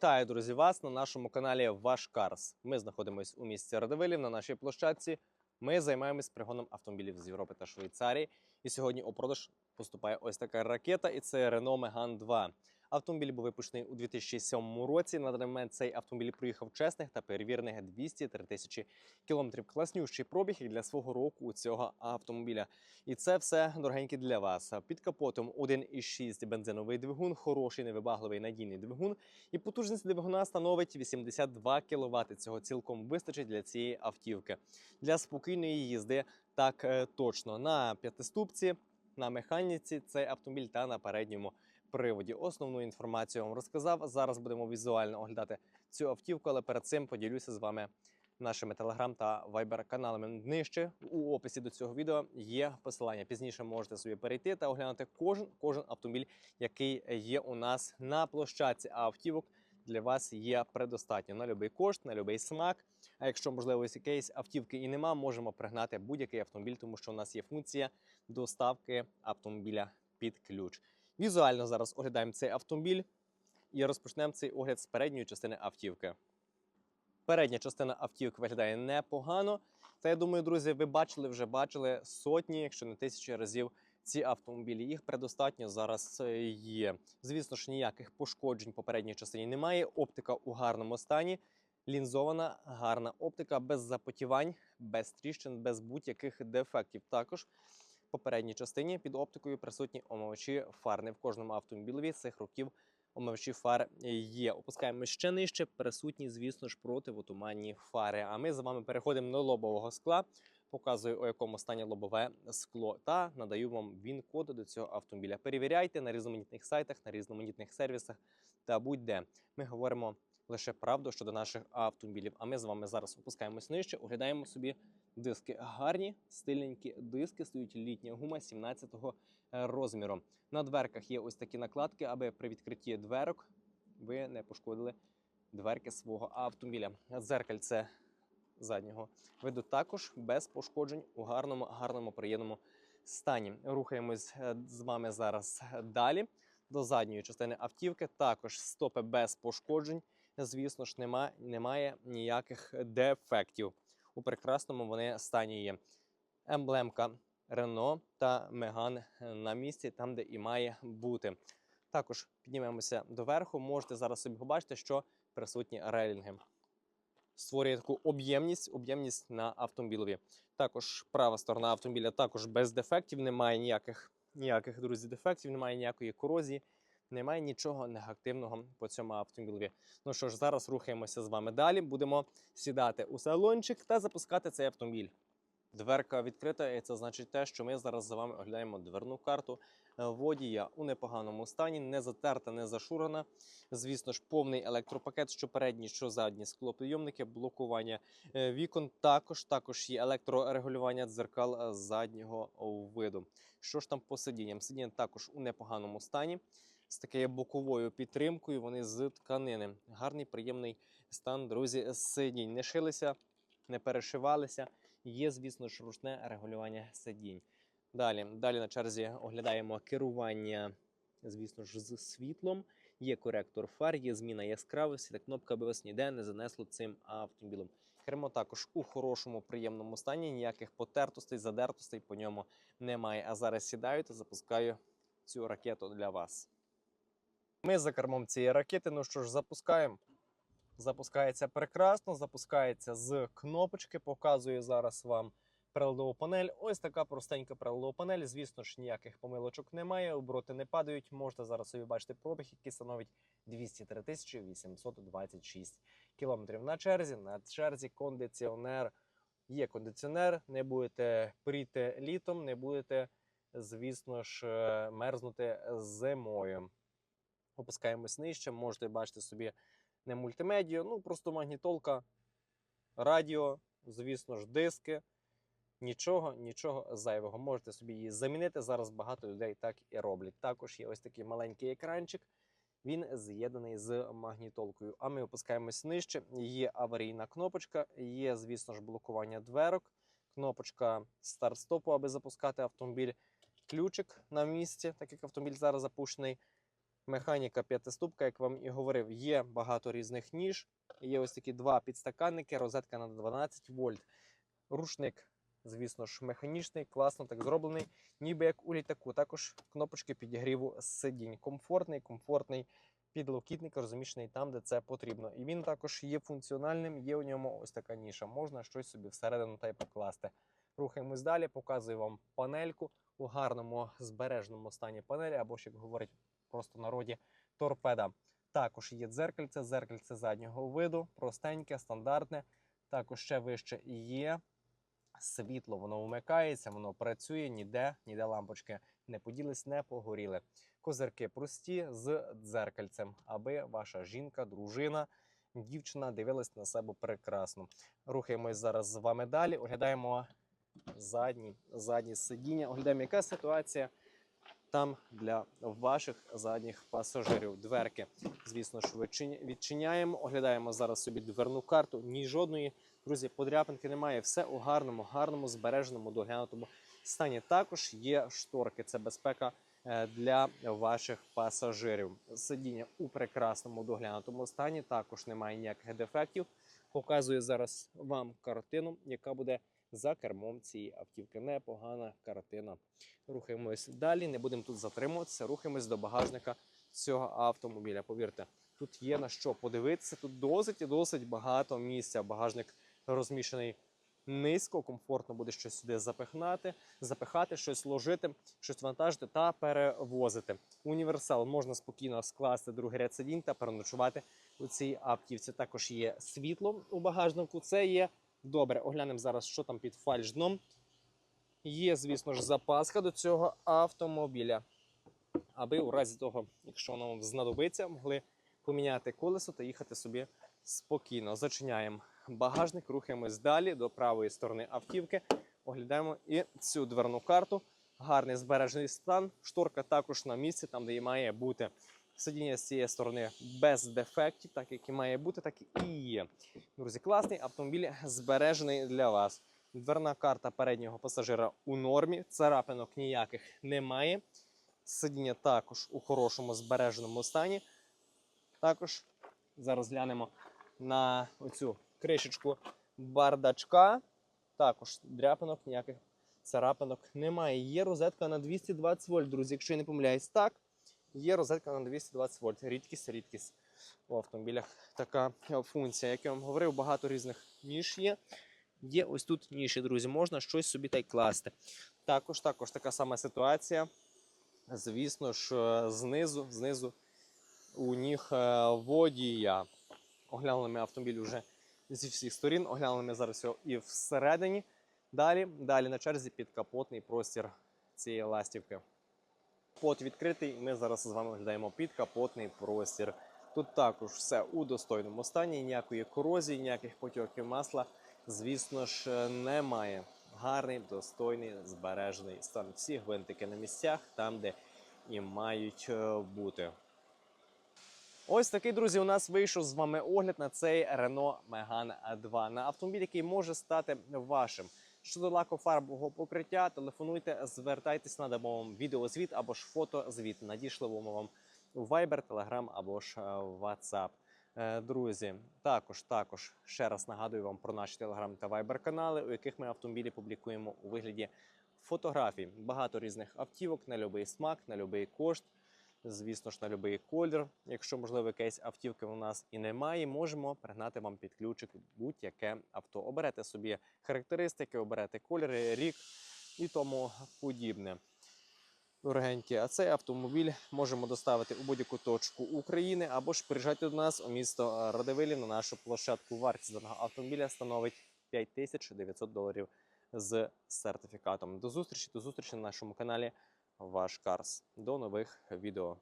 Вітаю, друзі, вас на нашому каналі Ваш Карс. Ми знаходимося у місті Радивилів на нашій площадці. Ми займаємось пригоном автомобілів з Європи та Швейцарії. І сьогодні у продаж поступає ось така ракета, і це Renault Megane 2. Автомобіль був випущений у 2007 році. На даний момент цей автомобіль проїхав чесних та перевірених 203 тисячі кілометрів. Класнющий пробіг для свого року у цього автомобіля. І це все дорогенькі для вас. Під капотом 1,6 бензиновий двигун, хороший, невибагливий надійний двигун. І потужність двигуна становить 82 кВт. Цього цілком вистачить для цієї автівки. Для спокійної їзди так е, точно. На п'ятиступці, на механіці цей автомобіль та на передньому приводі. Основну інформацію вам розказав. Зараз будемо візуально оглядати цю автівку, але перед цим поділюся з вами нашими телеграм та вайбер каналами. Нижче у описі до цього відео є посилання. Пізніше можете собі перейти та оглянути кожен кожен автомобіль, який є у нас на площадці. А автівок для вас є предостатньо на будь-який кошт, на будь-який смак. А якщо можливо якоїсь автівки і нема, можемо пригнати будь-який автомобіль, тому що у нас є функція доставки автомобіля під ключ. Візуально зараз оглядаємо цей автомобіль і розпочнемо цей огляд з передньої частини автівки. Передня частина автівки виглядає непогано. Та я думаю, друзі, ви бачили вже бачили сотні, якщо не тисячі разів ці автомобілі. Їх предостатньо зараз е, є. Звісно ж, ніяких пошкоджень по передній частині немає. Оптика у гарному стані. Лінзована гарна оптика без запотівань, без тріщин, без будь-яких дефектів. Також по передній частині під оптикою присутні омивачі фар. Не в кожному автомобілеві цих років омивачі фар є. Опускаємо ще нижче. Присутні, звісно ж, противотуманні фари. А ми з вами переходимо до лобового скла. Показую, у якому стані лобове скло, та надаю вам він-код до цього автомобіля. Перевіряйте на різноманітних сайтах, на різноманітних сервісах та будь-де. Ми говоримо лише правду щодо наших автомобілів. А ми з вами зараз опускаємось нижче, оглядаємо собі диски. Гарні, стильненькі диски, стоїть літня гума 17-го розміру. На дверках є ось такі накладки, аби при відкритті дверок ви не пошкодили дверки свого автомобіля. Дзеркальце заднього виду також без пошкоджень у гарному, гарному, приємному стані. Рухаємось е, з вами зараз далі до задньої частини автівки. Також стопи без пошкоджень. Звісно ж, нема, немає ніяких дефектів. У прекрасному вони стані є. Емблемка Renault та Megane на місці, там, де і має бути. Також піднімемося доверху. Можете зараз собі побачити, що присутні рейлінги. Створює таку об'ємність, об'ємність на автомобілові. Також права сторона автомобіля також без дефектів, немає ніяких, ніяких друзі, дефектів, немає ніякої корозії, немає нічого негативного по цьому автомобілеві. Ну що ж, зараз рухаємося з вами далі. Будемо сідати у салончик та запускати цей автомобіль. Дверка відкрита, і це значить те, що ми зараз за вами оглядаємо дверну карту е, водія у непоганому стані, не затерта, не зашурена. Звісно ж, повний електропакет, що передні, що задні склопідйомники, блокування е, вікон. Також також є електрорегулювання дзеркал е, заднього виду. Що ж там по сидінням? Сидіння також у непоганому стані. З такою боковою підтримкою, вони з тканини. Гарний, приємний стан, друзі, сидінь. Не шилися, не перешивалися. Є, звісно ж, ручне регулювання сидінь. Далі, далі на черзі оглядаємо керування, звісно ж, з світлом. Є коректор фар, є зміна яскравості та кнопка аби вас ніде не занесло цим автомобілем. Кермо також у хорошому, приємному стані. Ніяких потертостей, задертостей по ньому немає. А зараз сідаю та запускаю цю ракету для вас. Ми за кермом цієї ракети. Ну що ж, запускаємо. Запускається прекрасно, запускається з кнопочки. Показую зараз вам приладову панель. Ось така простенька приладова панель. Звісно ж, ніяких помилочок немає, обороти не падають. Можете зараз собі бачити пробіг, який становить 203 826 кілометрів. На черзі, на черзі кондиціонер. Є кондиціонер, не будете пріти літом, не будете, звісно ж, мерзнути зимою. Опускаємось нижче, можете бачити собі не мультимедію, ну просто магнітолка, радіо, звісно ж, диски. Нічого, нічого зайвого. Можете собі її замінити. Зараз багато людей так і роблять. Також є ось такий маленький екранчик. Він з'єднаний з магнітолкою. А ми опускаємось нижче. Є аварійна кнопочка, є, звісно ж, блокування дверок, кнопочка старт-стопу, аби запускати автомобіль. Ключик на місці, так як автомобіль зараз запущений. Механіка п'ятиступка, як вам і говорив, є багато різних ніж. Є ось такі два підстаканники, розетка на 12 вольт. Рушник, звісно ж, механічний, класно так зроблений, ніби як у літаку. Також кнопочки підігріву сидінь. Комфортний, комфортний підлокітник розміщений там, де це потрібно. І він також є функціональним, є у ньому ось така ніша. Можна щось собі всередину та й покласти. Рухаємось далі, показую вам панельку у гарному збереженому стані панелі, або ж, як говорять просто в народі, торпеда. Також є дзеркальце, дзеркальце заднього виду, простеньке, стандартне. Також ще вище є світло, воно вмикається, воно працює, ніде, ніде лампочки не поділись, не погоріли. Козирки прості з дзеркальцем, аби ваша жінка, дружина, дівчина дивилась на себе прекрасно. Рухаємось зараз з вами далі. Оглядаємо задні, задні сидіння. Оглядаємо, яка ситуація там для ваших задніх пасажирів. Дверки, звісно ж, відчиняємо. Оглядаємо зараз собі дверну карту. Ні жодної, друзі, подряпинки немає. Все у гарному, гарному, збереженому, доглянутому стані. Також є шторки. Це безпека е, для ваших пасажирів. Сидіння у прекрасному доглянутому стані. Також немає ніяких дефектів. Показую зараз вам картину, яка буде за кермом цієї автівки. Непогана картина. Рухаємось далі, не будемо тут затримуватися. Рухаємось до багажника цього автомобіля. Повірте, тут є на що подивитися. Тут досить і досить багато місця. Багажник розміщений низько, комфортно буде щось сюди запихнати, запихати, щось ложити, щось вантажити та перевозити. Універсал можна спокійно скласти другий ряд сидінь та переночувати у цій автівці. Також є світло у багажнику. Це є добре. Оглянемо зараз, що там під фальшдном. Є, звісно ж, запаска до цього автомобіля, аби у разі того, якщо вам знадобиться, могли поміняти колесо та їхати собі спокійно. Зачиняємо багажник, рухаємось далі до правої сторони автівки. Оглядаємо і цю дверну карту. Гарний збережений стан. Шторка також на місці, там, де і має бути. Сидіння з цієї сторони без дефектів, так як і має бути, так і є. Друзі, класний автомобіль збережений для вас. Дверна карта переднього пасажира у нормі, царапинок ніяких немає. Сидіння також у хорошому збереженому стані. Також зараз глянемо на оцю кришечку бардачка. Також дряпинок ніяких царапинок немає. Є розетка на 220 вольт, друзі. Якщо я не помиляюсь, так. Є розетка на 220 вольт. Рідкість, рідкість у автомобілях така е, функція. Як я вам говорив, багато різних ніж є. Є ось тут ніші, друзі, можна щось собі та й класти. Також, також така сама ситуація. Звісно ж, е, знизу, знизу у ніг е, водія. Оглянули ми автомобіль вже зі всіх сторін, оглянули ми зараз його і всередині. Далі, далі на черзі підкапотний простір цієї ластівки. Капот відкритий, ми зараз з вами оглядаємо підкапотний простір. Тут також все у достойному стані, ніякої корозії, ніяких потьоків масла, звісно ж, немає. Гарний, достойний, збережений стан. Всі гвинтики на місцях, там, де і мають е, бути. Ось такий, друзі, у нас вийшов з вами огляд на цей Renault Megane 2 на автомобіль, який може стати вашим. Щодо лакофарбового покриття, телефонуйте, звертайтесь, надамо вам відеозвіт або ж фотозвіт. Надішлемо вам у Viber, Telegram або ж е, WhatsApp. Е, Друзі, також, також ще раз нагадую вам про наші Telegram та Viber канали, у яких ми автомобілі публікуємо у вигляді фотографій. Багато різних автівок на будь-який смак, на будь-який кошт. Звісно ж, на будь-який колір. Якщо, можливо, якоїсь автівки у нас і немає, можемо пригнати вам під ключик будь-яке авто. Оберете собі характеристики, оберете кольори, рік і тому подібне. Дорогенькі, а цей автомобіль можемо доставити у будь-яку точку України або ж приїжджайте до нас у місто Радивилів на нашу площадку. Вартість даного автомобіля становить 5900 доларів з сертифікатом. До зустрічі, до зустрічі на нашому каналі Ваш Карс. До нових відео.